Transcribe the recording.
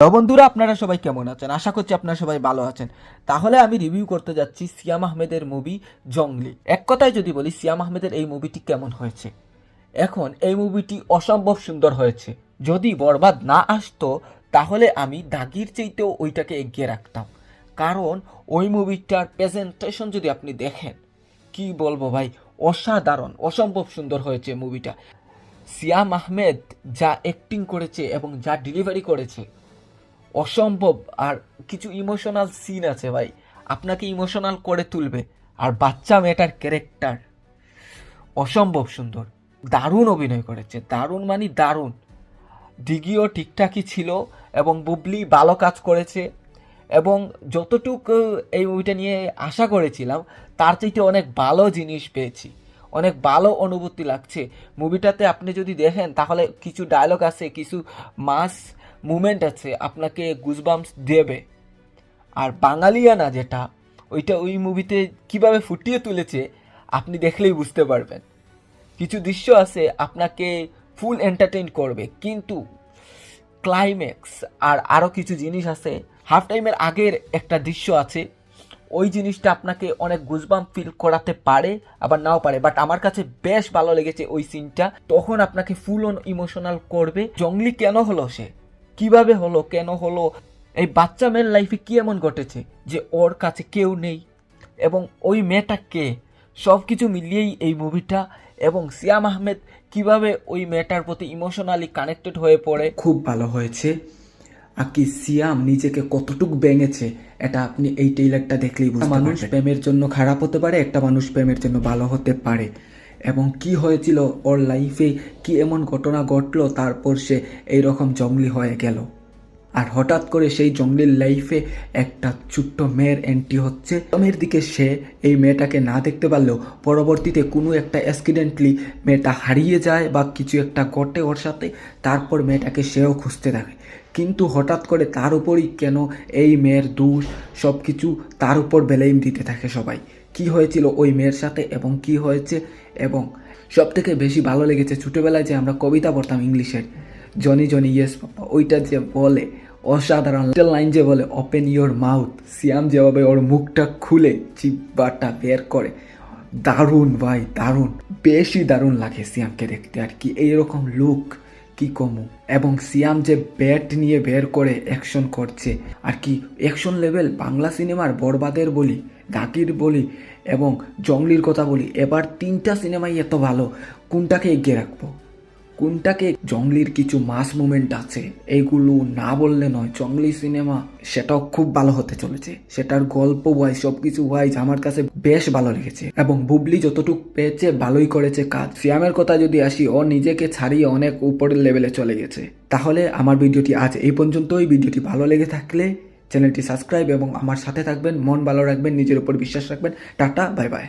তো বন্ধুরা, আপনারা সবাই কেমন আছেন? আশা করছি আপনারা সবাই ভালো আছেন। তাহলে আমি রিভিউ করতে যাচ্ছি সিয়াম আহমেদের মুভি জঙ্গলি। এক কথায় যদি বলি, সিয়াম আহমেদের এই মুভিটি কেমন হয়েছে? এখন, এই মুভিটি অসম্ভব সুন্দর হয়েছে। যদি বরবাদ না আসতো, তাহলে আমি দাগির চাইতেও ওইটাকে এগিয়ে রাখতাম। কারণ, ওই মুভিটার প্রেজেন্টেশন যদি আপনি দেখেন, কি বলব ভাই, অসাধারণ, অসম্ভব সুন্দর হয়েছে মুভিটা। সিয়াম আহমেদ যা অ্যাক্টিং করেছে এবং যা ডেলিভারি করেছে অসম্ভব। আর কিছু ইমোশনাল সিন আছে ভাই। আপনাকে ইমোশনাল করে তুলবে। আর বাচ্চা মেয়েটার ক্যারেক্টার অসম্ভব সুন্দর। দারুণ অভিনয় করেছে। দারুণ মানে দারুণ। দিঘিও ঠিকঠাকই ছিল এবং বুবলি ভালো কাজ করেছে। এবং যতটুকু এই মুভিটা নিয়ে আশা করেছিলাম, তার চাইতে অনেক ভালো জিনিস পেয়েছি। অনেক ভালো অনুভূতি লাগছে। মুভিটাতে আপনি যদি দেখেন, তাহলে কিছু ডায়লগ আছে, কিছু মাস মুমেন্ট আছে, আপনাকে গুজবাম্পস দেবে। আর বাঙালিয়ানা যেটা, ওইটা ওই মুভিতে কীভাবে ফুটিয়ে তুলেছে, আপনি দেখলেই বুঝতে পারবেন। কিছু দৃশ্য আছে, আপনাকে ফুল এন্টারটেইন করবে, কিন্তু ক্লাইম্যাক্স আর আরও কিছু জিনিস আছে হাফ টাইমের আগের একটা দৃশ্য আছে, ওই জিনিসটা আপনাকে অনেক গুজবাম ফিল করাতে পারে, আবার নাও পারে বাট আমার কাছে বেশ ভালো লেগেছে ওই সিনটা তখন আপনাকে ফুল অন ইমোশনাল করবে। জঙ্গলি কেন হলো সে? কীভাবে হলো কেন হলো এই বাচ্চা মেয়ের লাইফে কি এমন ঘটেছে যে ওর কাছে কেউ নেই? এবং ওই মেয়েটা কে? সব কিছু মিলিয়েই এই মুভিটা এবং সিয়াম আহমেদ কীভাবে ওই মেয়েটার প্রতি ইমোশনালি কানেক্টেড হয়ে পড়ে? খুব ভালো হয়েছে। আর কি সিয়াম নিজেকে কতটুক ভেঙেছে এটা আপনি এই টেইলারটা দেখলেই বুঝতে মানুষ প্রেমের জন্য খারাপ হতে পারে একটা মানুষ প্রেমের জন্য ভালো হতে পারে। এবং কি হয়েছিল ওর লাইফে কি এমন ঘটনা ঘটলো, তারপর সে এই রকম জঙ্গলি হয়ে গেল। আর হঠাৎ করে সেই জঙ্গলির লাইফে একটা ছোট্ট মেয়ের এন্ট্রি হচ্ছে। মেয়ের দিকে সে এই মেয়েটাকে না দেখতে পারলেও পরবর্তীতে কোনো একটা অ্যাক্সিডেন্টলি মেয়েটা হারিয়ে যায় বা কিছু একটা ঘটে ওর সাথে, তারপর মেয়েটাকে সেও খুঁজতে থাকে। কিন্তু হঠাৎ করে তার উপরই কেন এই মেয়ের দোষ সব কিছু তার উপর বেলেইম দিতে থাকে সবাই। কি হয়েছিল ওই মেয়ের সাথে এবং কি হয়েছে এবং সব থেকে বেশি ভালো লেগেছে ছোটোবেলায় যে আমরা কবিতা পড়তাম ইংলিশের, জনি জনি ইয়েস পাপা, ওইটা যে বলে, অসাধারণ লাইন যে বলে ওপেন ইয়োর মাউথ সিয়াম যেভাবে ওর মুখটা খুলে চিব্বাটা বের করে, দারুণ ভাই, দারুণ, বেশি দারুণ লাগে সিয়ামকে দেখতে আর কি, এইরকম লুক কি কমু? এবং সিয়াম যে ব্যাট নিয়ে বের করে অ্যাকশন করছে, আর কি অ্যাকশন লেভেল বাংলা সিনেমার বরবাদের বলি, ডাকির বলি, এবং জঙ্গলির কথা বলি, এবার তিনটা সিনেমাই এত ভালো, কোনটাকে এগিয়ে রাখব? কোনটাকে জঙ্গলির কিছু মাস মুমেন্ট আছে এইগুলো না বললে নয়। জঙ্গলি সিনেমা, সেটাও খুব ভালো হতে চলেছে। সেটার গল্প ওয়াইজ সব কিছু ওয়াইজ আমার কাছে বেশ ভালো লেগেছে। এবং বুবলি যতটুকু পেয়েছে, ভালোই করেছে কাজ। সিয়ামের কথা যদি আসি, ও নিজেকে ছাড়িয়ে অনেক উপরের লেভেলে চলে গেছে। তাহলে আমার ভিডিওটি আজ এই পর্যন্তই। ভিডিওটি ভালো লেগে থাকলে চ্যানেলটি সাবস্ক্রাইব এবং আমার সাথে থাকবেন, মন ভালো রাখবেন, নিজের উপর বিশ্বাস রাখবেন। Tata, bye bye.